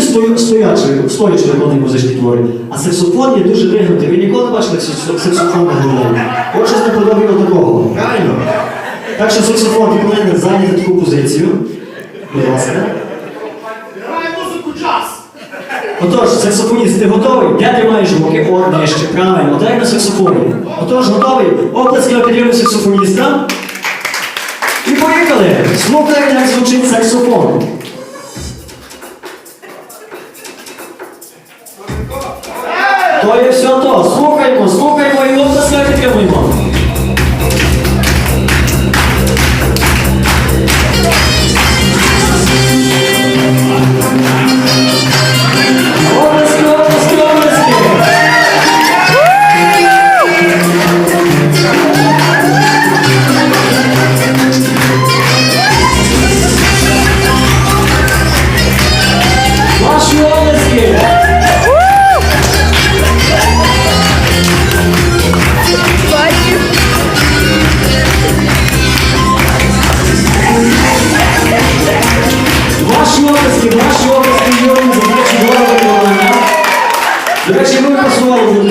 Стою- стоячий, стоячи виконує музичні твори. А саксофон є дуже вигнутий. Ви ніколи не бачили саксо- саксофон на голові? От щось наподобає такого. Правильно? Так що саксофон ти повинен зайняти таку позицію. Будь ласка. Грає музику джаз. Отож, саксофоніст, ти готовий? Де тримаєш руки? От нижче, правильно, отак на саксофоні. Отож, готовий? Оплески на підтримку саксофоніста. І поїхали! Слухайте, як звучить саксофон. То є все то. Слухаймо, слухаймо і оплески підтримуємо. Mas não é pessoal.